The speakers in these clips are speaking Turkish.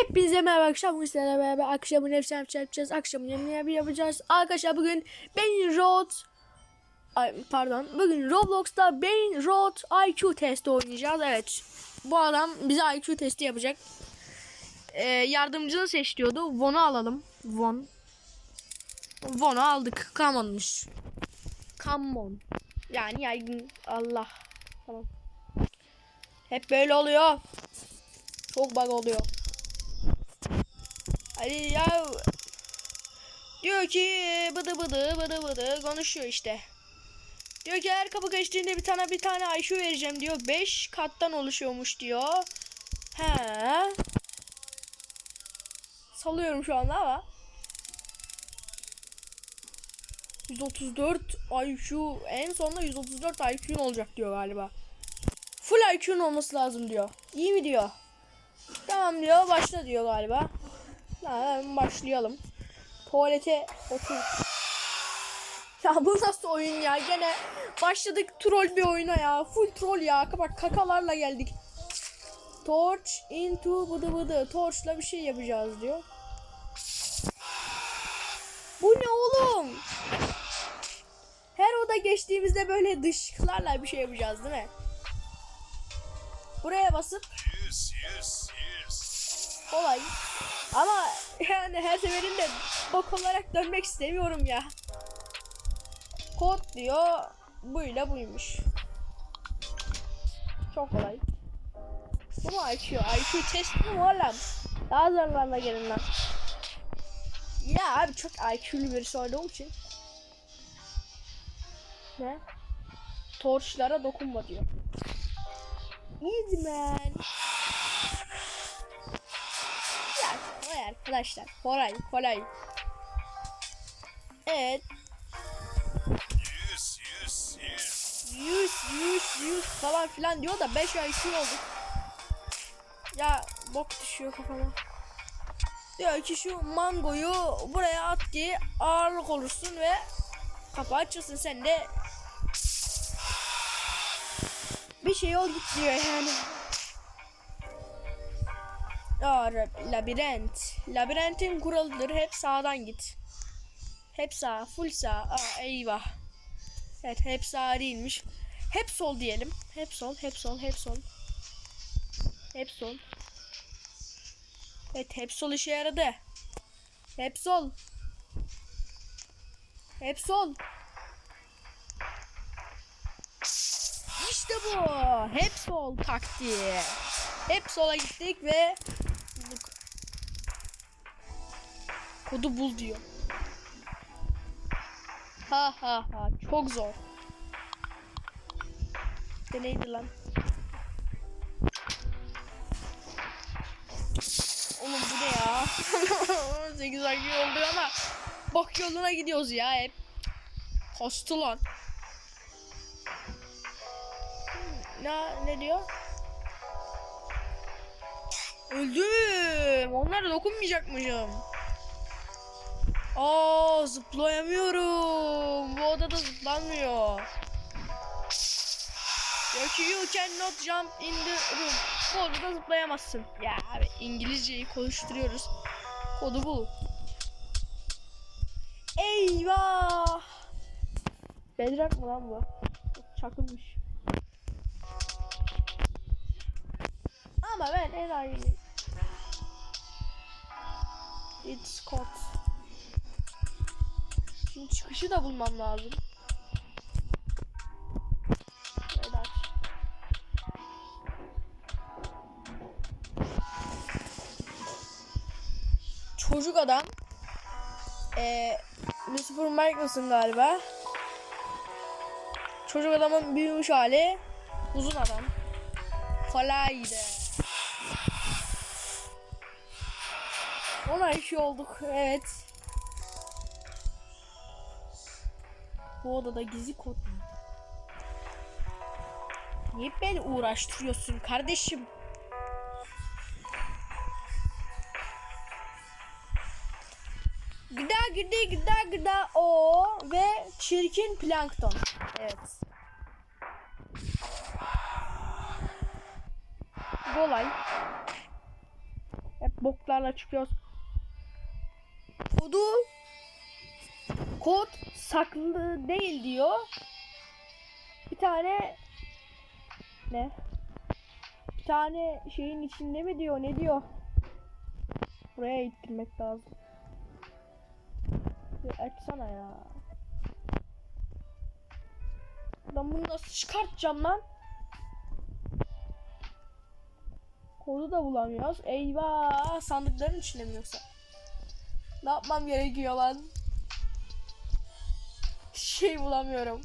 Hepinize merhaba akşam bu sizlerle beraber akşamın hepsini yapacağız. Akşamın yemeğini yapacağız. Arkadaşlar bugün Beyin Road Ay, pardon. Bugün Roblox'ta Beyin Road IQ testi oynayacağız. Evet. Bu adam bize IQ testi yapacak. Ee, yardımcını seç diyordu. Von'u alalım. Von. Von'u aldık. Come on'muş. Come on. Yani yaygın. Allah. Tamam. Hep böyle oluyor. Çok bug oluyor. Hadi ya. Diyor ki bıdı bıdı bıdı bıdı konuşuyor işte. Diyor ki her kapı geçtiğinde bir tane bir tane IQ vereceğim diyor. 5 kattan oluşuyormuş diyor. He. Salıyorum şu anda ama. 134 IQ en sonunda 134 IQ'un olacak diyor galiba. Full IQ'un olması lazım diyor. İyi mi diyor. Tamam diyor başla diyor galiba. Başlayalım. Tuvalete otur. Ya bu nasıl oyun ya? Gene başladık troll bir oyuna ya. Full troll ya. Bak kakalarla geldik. Torch into bıdı bıdı. Torch'la bir şey yapacağız diyor. Bu ne oğlum? Her oda geçtiğimizde böyle dışkılarla bir şey yapacağız değil mi? Buraya basıp Yes, yes, yes. Kolay. Ama yani her seferinde bok olarak dönmek istemiyorum ya. Kod diyor. Buyla buymuş. Çok kolay. Bu mu IQ? IQ test mi oğlum? Daha zorlarla gelin lan. Ya abi çok IQ'lu birisi olduğum için. Ne? Torçlara dokunma diyor. Easy man. Arkadaşlar. Kolay kolay. Evet. Yes, yes, yes. 100 100 100 falan filan diyor da 5 IQ olduk. Ya bok düşüyor kafama. Diyor ki şu mangoyu buraya at ki ağırlık olursun ve kapı açılsın sen de bir şey ol git diyor yani. Aa, labirent. Labirentin kuralıdır. Hep sağdan git. Hep sağ. Full sağ. Aa, eyvah. Evet hep sağ değilmiş. Hep sol diyelim. Hep sol, hep sol, hep sol. Hep sol. Evet hep sol işe yaradı. Hep sol. Hep sol. İşte bu. Hep sol taktiği. Hep sola gittik ve Kodu bul diyor. Ha ha ha çok zor. İşte neydi lan? Oğlum bu ne ya? 8 ay oldu ama bak yoluna gidiyoruz ya hep. Kostu lan. Ne, ne diyor? Öldüm. Onlara dokunmayacakmışım. Aa zıplayamıyorum. Bu odada zıplanmıyor. Diyor you cannot jump in the room. Bu odada zıplayamazsın. Ya abi İngilizceyi konuşturuyoruz. Kodu bul. Eyvah. Bedrock mı lan bu? Çakılmış. Ama ben en ayrı. It's caught. Şimdi çıkışı da bulmam lazım. Çocuk adam. Eee Lucifer Michaelson galiba. Çocuk adamın büyümüş hali. Uzun adam. Kolaydı. Ona işi olduk. Evet. Bu odada gizli kod? Niye beni uğraştırıyorsun kardeşim? Gıda gıda gıda gıda o ve çirkin plankton. Evet. Kolay. Hep boklarla çıkıyoruz. Kodu kod saklı değil diyor. Bir tane ne? Bir tane şeyin içinde mi diyor? Ne diyor? Buraya ittirmek lazım. Bir açsana ya. Ben bunu nasıl çıkartacağım lan? Kodu da bulamıyoruz. Eyvah! Sandıkların içinde mi yoksa? Ne yapmam gerekiyor lan? Şey bulamıyorum.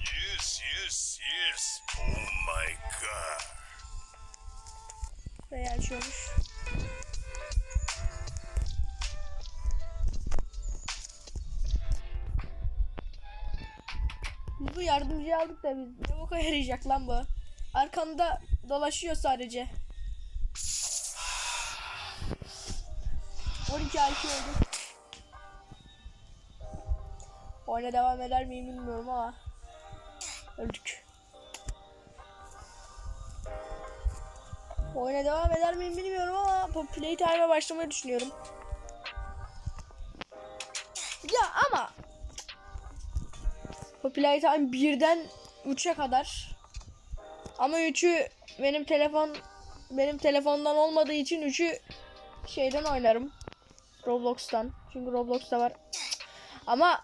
Yes, yes, yes. Oh my god. Burayı açıyormuş. Bu yardımcıyı aldık da biz. Ne boka yarayacak lan bu? Arkamda dolaşıyor sadece. 12 IQ oldu. Oyuna devam eder miyim bilmiyorum ama. Öldük. Oyuna devam eder miyim bilmiyorum ama bu playtime'a başlamayı düşünüyorum. Ya ama bu playtime 1'den 3'e kadar ama 3'ü benim telefon benim telefondan olmadığı için 3'ü şeyden oynarım. Roblox'tan. Çünkü Roblox'ta var. Ama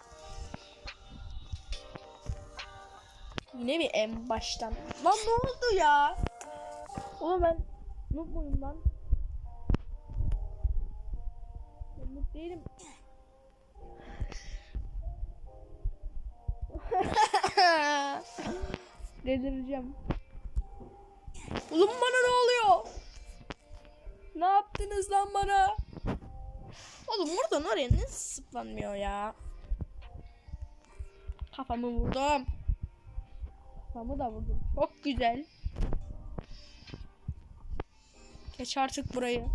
yine mi en baştan? Lan ne oldu ya? Oğlum ben noob muyum lan? Ben noob değilim. Delireceğim. Oğlum bana ne oluyor? Ne yaptınız lan bana? Oğlum oradan oraya ne zıplanmıyor ya? Kafamı vurdum. Kafamı da vurdum. Çok güzel. Geç artık burayı.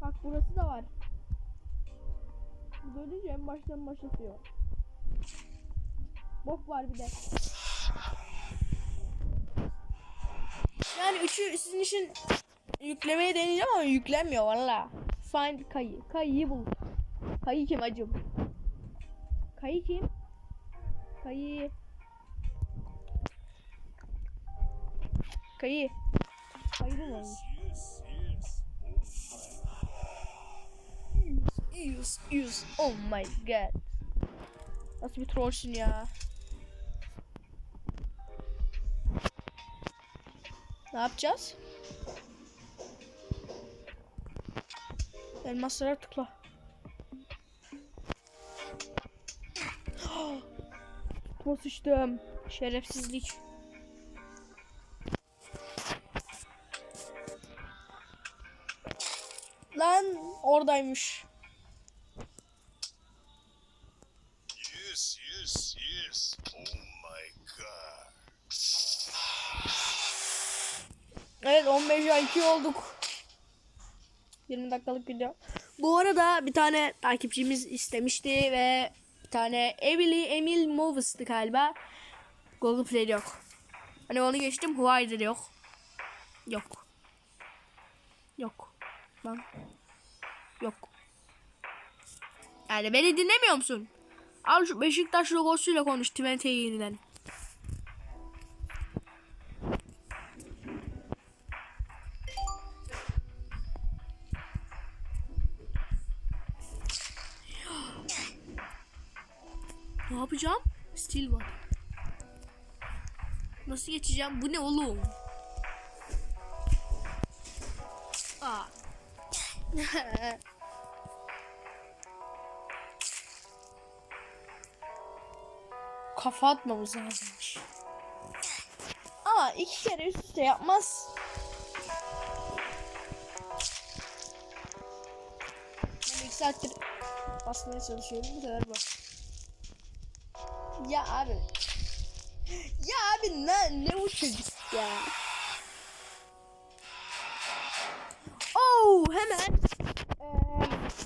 Bak burası da var. Böylece en baştan başlatıyor. Bok var bir de. Yani üçü sizin için yüklemeye deneyeceğim ama yüklenmiyor valla. Find Kayı. Kayı'yı bul. Kayı kim acım? Kayı kim? Kayı. Kayı. Kayı yes. Use, use. Oh my god. Nasıl bir trollsün ya? Ne yapacağız? Elmaslara tıkla. Tutma sıçtım. Şerefsizlik. Lan oradaymış. 15 IQ olduk. 20 dakikalık video. Bu arada bir tane takipçimiz istemişti ve bir tane Emily Emil Moves'tı galiba. Google Play'de yok. Hani onu geçtim Huawei'de de yok. Yok. Yok. Lan. Yok. Yani beni dinlemiyor musun? Al şu Beşiktaş logosuyla konuş Twente yeniden. Geçeceğim? Bu ne oğlum? Aa. Kafa atmamız lazımmış. Ama iki kere üst üste yapmaz. Ben iki basmaya çalışıyorum. Bu sefer bak. Ya abi. Ya abi ne, ne o çocuk ya. Oh hemen.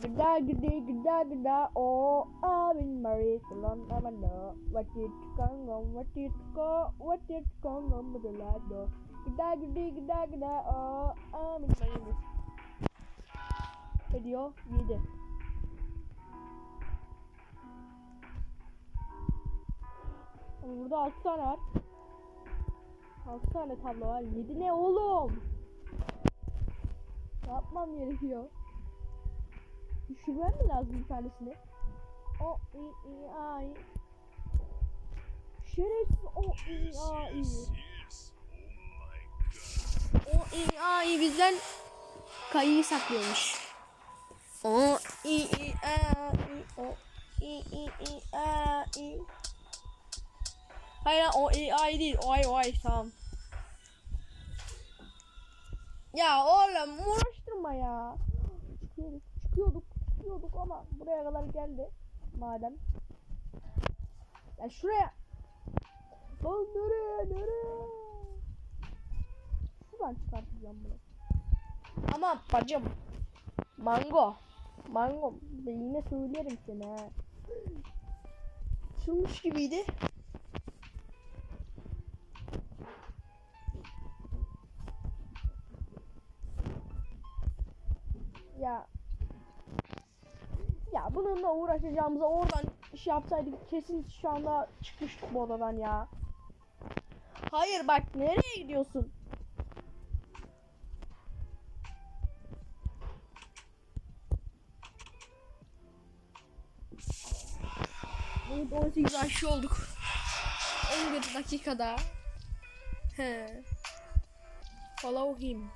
Gıda gıda gıda gıda oh I'm Marie Salon I'm no what did come on what did go what did come on with the light door gıda gıda gıda gıda oh I'm Marie Ediyor 7 Yani burada 6 tane var. 6 tane tablo var. 7 ne oğlum? Ne yapmam gerekiyor? Düşürmem mi lazım bir tanesini? O i i a i Şerefsiz o i a i O i a i bizden kayıyı saklıyormuş. O i i a i o i i i a i Hayır lan, o i ay değil. O ay o ay tamam. Ya oğlum uğraştırma ya. Çıkıyorduk, çıkıyorduk, çıkıyorduk ama buraya kadar geldi. Madem. Ya şuraya. Lan nereye, nereye? Şuradan çıkartacağım bunu. Ama bacım. Mango. Mango. Ben yine söylerim sana. ha. Açılmış gibiydi. Ya. Ya bununla uğraşacağımıza oradan iş yapsaydık kesin şu anda çıkmıştık bu odadan ya. Hayır bak nereye gidiyorsun? Evet 18 aşı olduk. 11 dakikada. He. Follow him.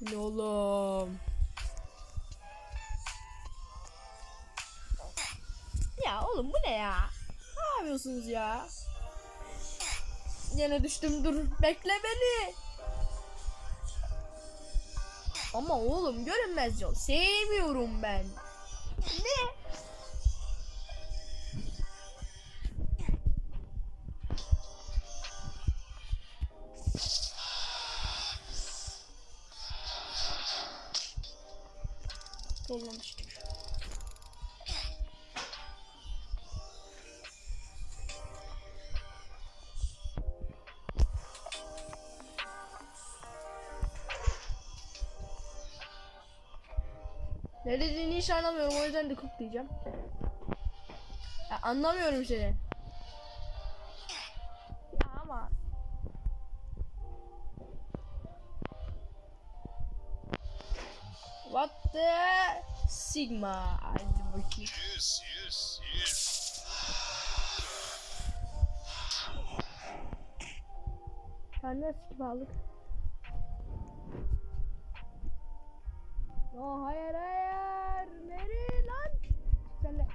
Ne oğlum? Ya? Ne yapıyorsunuz ya? Yine düştüm dur bekle beni. Ama oğlum görünmez yol sevmiyorum ben. Ne? Dollamıştık. Ne dediğini hiç anlamıyorum o yüzden de cook diyeceğim. Ya anlamıyorum seni. Ya ama What the Sigma Hadi bakayım. Yes, yes, yes. Sen de Sigma'lık. No hayır hayır. Nereye lan? Sen de.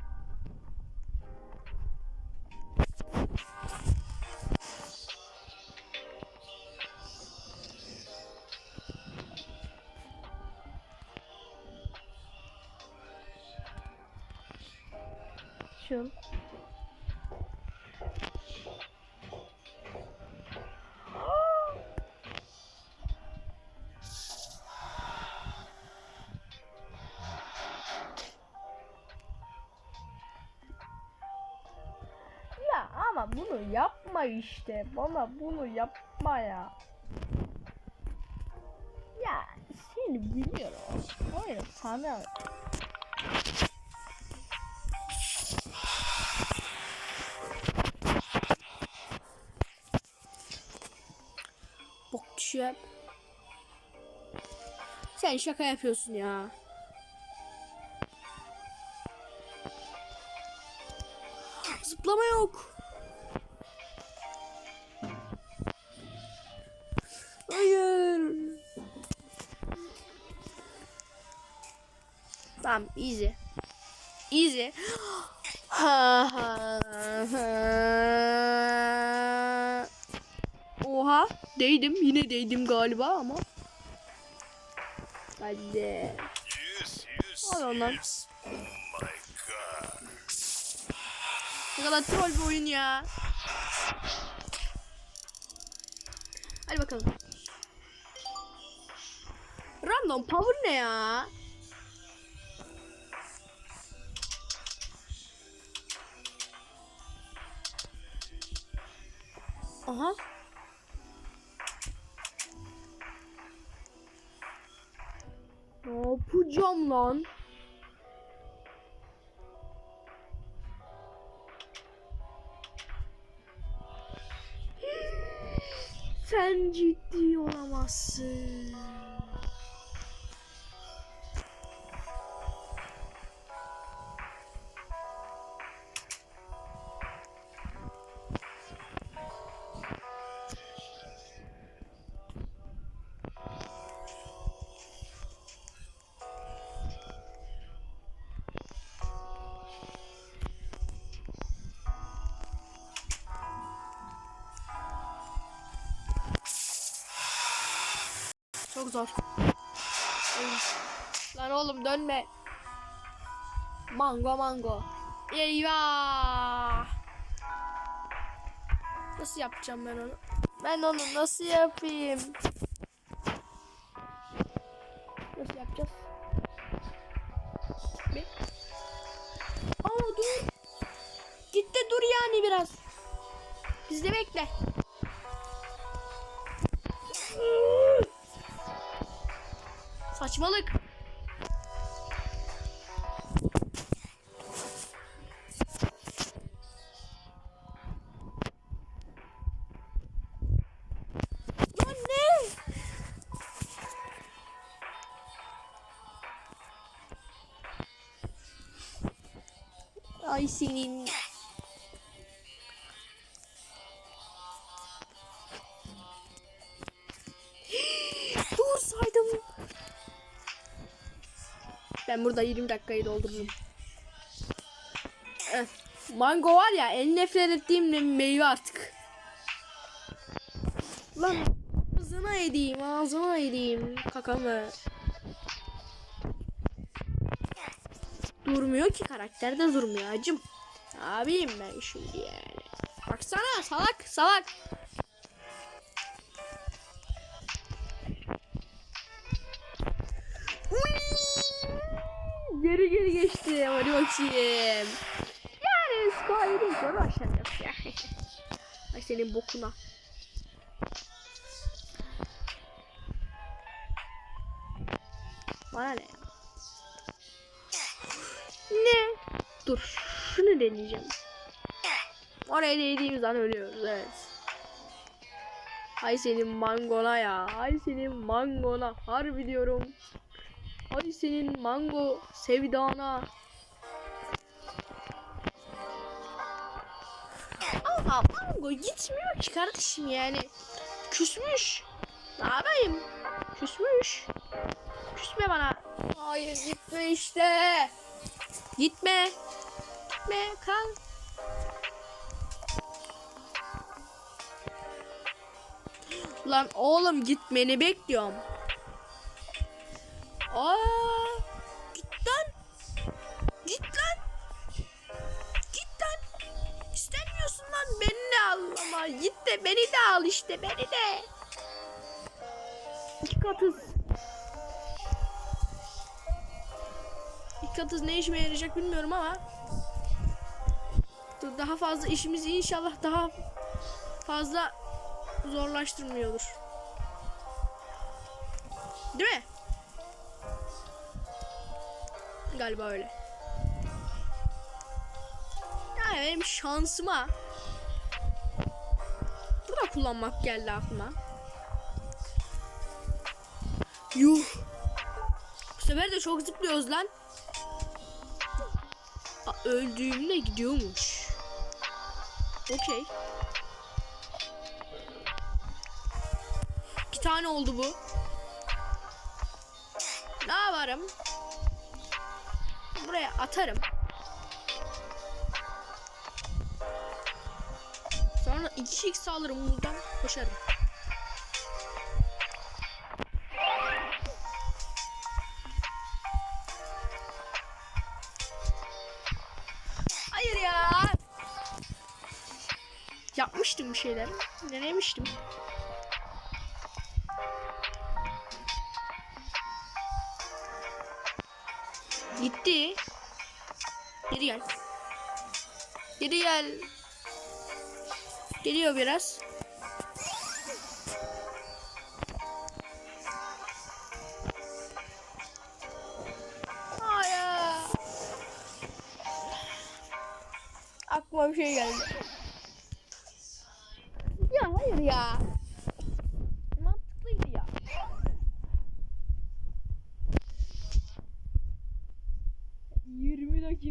Ama bunu yapma işte. Bana bunu yapma ya. Ya seni biliyorum. Hayır sana. Bok düşüyor. Sen şaka yapıyorsun ya. Zıplama yok. Tamam easy. Easy. Ha, ha, ha. Oha değdim yine değdim galiba ama. Hadi. Al ondan. Ne kadar troll bir oyun ya. Hadi bakalım. Random power ne ya? Aha. Ne yapacağım lan? Sen ciddi olamazsın. Çok zor. Lan oğlum dönme. Mango mango. Eyvah. Nasıl yapacağım ben onu? Ben onu nasıl yapayım? Nasıl yapacağız? Bir. Aa dur. Git de dur yani biraz. Bizde bekle. Saçmalık. Ay senin. Ben burada 20 dakikayı doldururum. Eh, Mango var ya en nefret ettiğim meyve artık. Lan ağzına edeyim ağzına edeyim kakamı. Durmuyor ki karakter de durmuyor acım. Yapayım ben şimdi yani. Baksana salak salak. Geri geri geçti. Hadi bakayım. Yani skor yedi sonra başlayacağız ya. Ay senin bokuna. Bana ne ya? Ne? Dur şunu deneyeceğim. Oraya değdiğimiz an ölüyoruz evet. Ay senin mangona ya. Ay senin mangona. Harbi diyorum. Ay senin mango sevdana. Ama mango gitmiyor ki kardeşim yani. Küsmüş. Ne yapayım? Küsmüş. Küsme bana. Hayır gitme işte. Gitme. Gitme kal. Lan oğlum gitmeni bekliyorum. Aa, git lan. Git lan. Git lan. İstemiyorsun lan beni de al ama git de beni de al işte beni de. İki katız. İki katız ne işime yarayacak bilmiyorum ama. Daha fazla işimizi inşallah daha fazla zorlaştırmıyordur. Değil mi? Galiba öyle. Yani benim şansıma bu da kullanmak geldi aklıma. Yuh. Bu sefer de çok zıplıyoruz lan. Aa, öldüğümde gidiyormuş. Okey. İki tane oldu bu. Ne yaparım? Buraya atarım. Sonra 2x alırım buradan koşarım. Hayır ya. Yapmıştım bir şeyler. Denemiştim. Gitti. Geri gel. Geri gel. Geliyor biraz.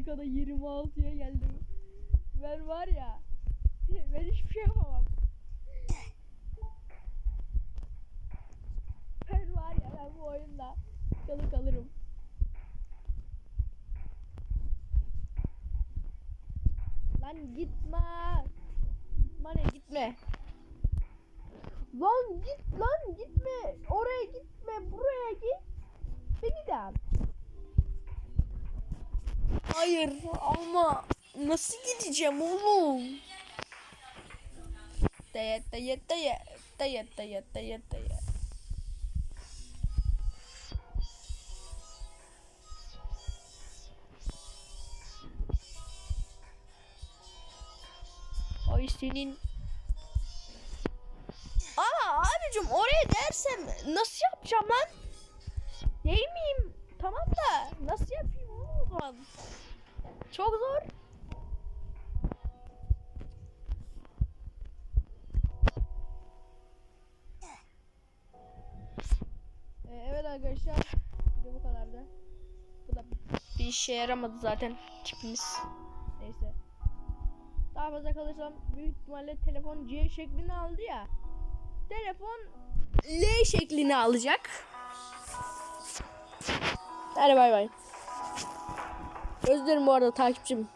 Dakikada 26'ya geldim. Ben var ya... ...ben hiçbir şey yapamam. Ben var ya ben bu oyunda... ...kalı kalırım. Lan gitme. Gitme ne gitme. Lan git lan gitme. Oraya gitme. Buraya git. Beni de al. Hayır ama nasıl gideceğim oğlum? Dayet dayet dayet dayet dayet dayet dayet. Ay senin. Aa abicim oraya dersem nasıl yapacağım lan? Değil miyim? Tamam da nasıl yapayım zaman? Çok zor. Ee, evet arkadaşlar. Video bu kadardı. Bu da bir işe yaramadı zaten tipimiz. Neyse. Daha fazla kalırsam büyük ihtimalle telefon C şeklini aldı ya. Telefon L şeklini alacak. Hadi bay bay. Özlerim bu arada takipçim.